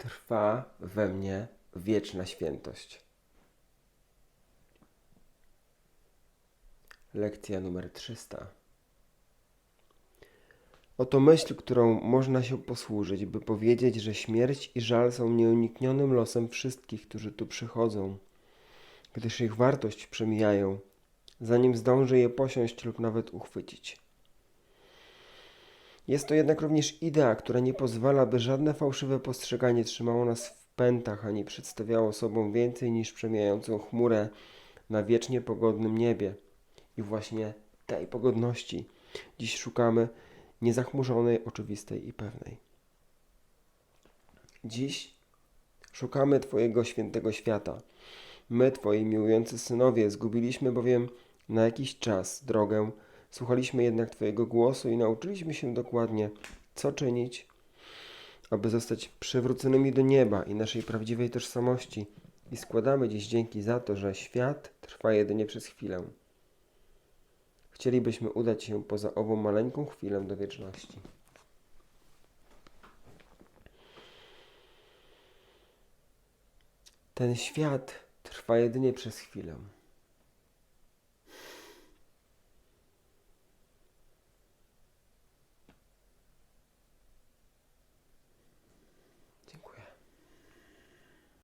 trwa we mnie wieczna świętość. Lekcja numer 300. Oto myśl, którą można się posłużyć, by powiedzieć, że śmierć i żal są nieuniknionym losem wszystkich, którzy tu przychodzą, gdyż ich wartość przemijają, zanim zdąży je posiąść lub nawet uchwycić. Jest to jednak również idea, która nie pozwala, by żadne fałszywe postrzeganie trzymało nas w pętach, ani przedstawiało sobą więcej niż przemijającą chmurę na wiecznie pogodnym niebie. I właśnie tej pogodności dziś szukamy, niezachmurzonej, oczywistej i pewnej. Dziś szukamy Twojego świętego świata. My, Twoi miłujący synowie, zgubiliśmy bowiem na jakiś czas drogę, słuchaliśmy jednak Twojego głosu i nauczyliśmy się dokładnie, co czynić, aby zostać przywróconymi do nieba i naszej prawdziwej tożsamości. I składamy dziś dzięki za to, że świat trwa jedynie przez chwilę. Chcielibyśmy udać się poza ową maleńką chwilę do wieczności. Ten świat trwa jedynie przez chwilę.